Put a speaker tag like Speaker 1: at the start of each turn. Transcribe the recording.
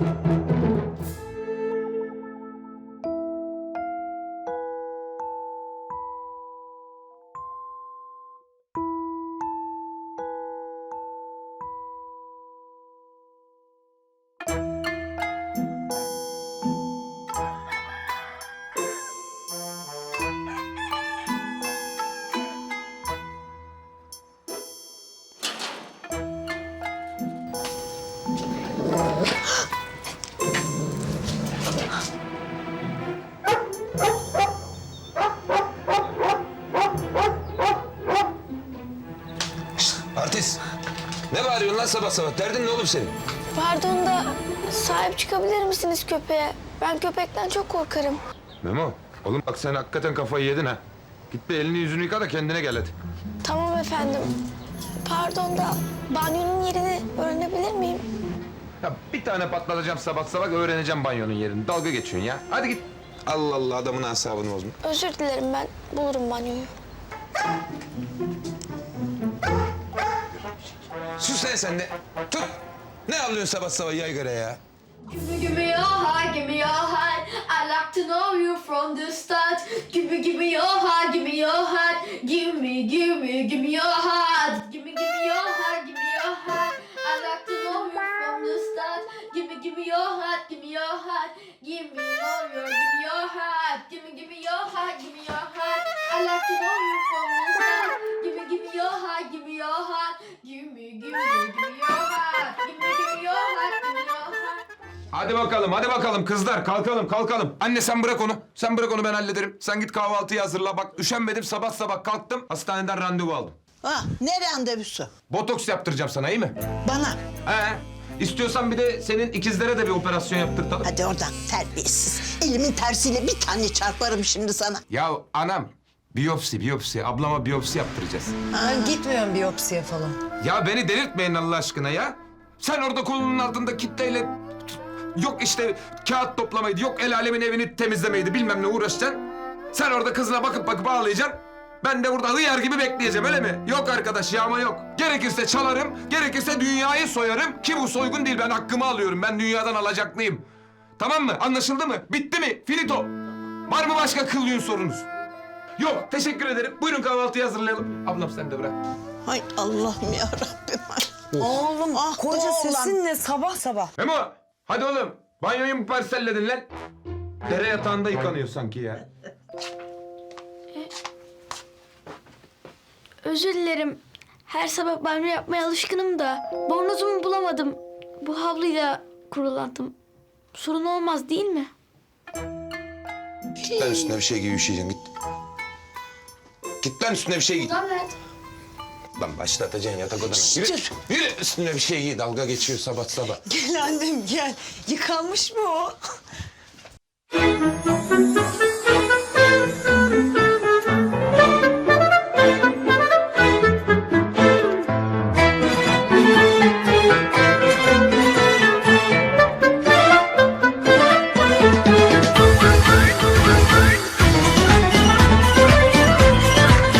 Speaker 1: Thank you. Artist. Ne bağırıyorsun lan sabah sabah? Derdin ne oğlum senin?
Speaker 2: Pardon da sahip çıkabilir misiniz köpeğe? Ben köpekten çok korkarım.
Speaker 1: Memo. Oğlum bak sen hakikaten kafayı yedin ha. Git bir elini yüzünü yıka da kendine gel hadi.
Speaker 2: Tamam efendim. Pardon da banyonun yerini öğrenebilir miyim?
Speaker 1: Ya bir tane patlatacağım sabah sabah öğreneceğim banyonun yerini. Dalga geçiyorsun ya. Hadi git. Allah Allah adamın asabını bozma.
Speaker 2: Özür dilerim ben bulurum banyoyu.
Speaker 1: Sus lan sen de. Tut. Ne avlıyorsun sabah sabah yaygara ya?
Speaker 3: Give me, give me your heart, give. I like to know you from the start. Give me, give me your heart, give. Give me, give me, give me your heart. Give me, give me your heart, give. Give me, give me your heart, give me your heart. Give me, give me your heart, give me your heart. I like to know you from the give me your heart. Give me, give me, give me your heart. Give me, give me your heart, give me your heart.
Speaker 1: Hadi bakalım, hadi bakalım kızlar. Kalkalım, kalkalım. Anne sen bırak onu. Sen bırak onu ben hallederim. Sen git kahvaltıyı hazırla. Bak üşenmedim sabah sabah kalktım. Hastaneden randevu aldım.
Speaker 4: Ha, ne randevusu?
Speaker 1: Botoks yaptıracağım sana iyi mi?
Speaker 4: Bana.
Speaker 1: He. İstiyorsan bir de senin ikizlere de bir operasyon yaptırtalım.
Speaker 4: Hadi oradan terbiyesiz. Elimin tersiyle bir tane çarparım şimdi sana.
Speaker 1: Ya anam biyopsi biyopsi ablama biyopsi yaptıracağız.
Speaker 5: Ben gitmiyorum biyopsiye falan.
Speaker 1: Ya beni delirtmeyin Allah aşkına ya. Sen orada kolunun altında kitleyle yok işte kağıt toplamaydı, yok el alemin evini temizlemeydi bilmem ne uğraşacaksın. Sen orada kızına bakıp bakıp ağlayacaksın. Ben de burada hıyar gibi bekleyeceğim öyle mi? Yok arkadaş yağma yok. Gerekirse çalarım, gerekirse dünyayı soyarım. Ki bu soygun değil ben hakkımı alıyorum. Ben dünyadan alacaklıyım. Tamam mı? Anlaşıldı mı? Bitti mi? Finito. Var mı başka kıllığın sorunuz? Yok teşekkür ederim. Buyurun kahvaltıyı hazırlayalım. Ablam sen de bırak.
Speaker 4: Hay Allah'ım ya Rabbim.
Speaker 5: Oğlum
Speaker 4: Ah,
Speaker 5: koca
Speaker 4: oğlan.
Speaker 5: sesin ne sabah sabah.
Speaker 1: Memo hadi oğlum banyoyu mu parselledin lan? Dere yatağında yıkanıyor sanki ya.
Speaker 2: Özür dilerim. Her sabah banyo yapmaya alışkınım da bornozumu bulamadım. Bu havluyla kurulandım. Sorun olmaz değil mi?
Speaker 1: Lan üstüne bir şey giy üşüyeceksin git. Git lan üstüne bir şey giy.
Speaker 3: Evet.
Speaker 1: Lan başlatacaksın yatak odana. Yürü,
Speaker 4: Dur.
Speaker 1: yürü üstüne bir şey giy. Dalga geçiyor sabah sabah.
Speaker 5: Gel annem gel. Yıkanmış mı o?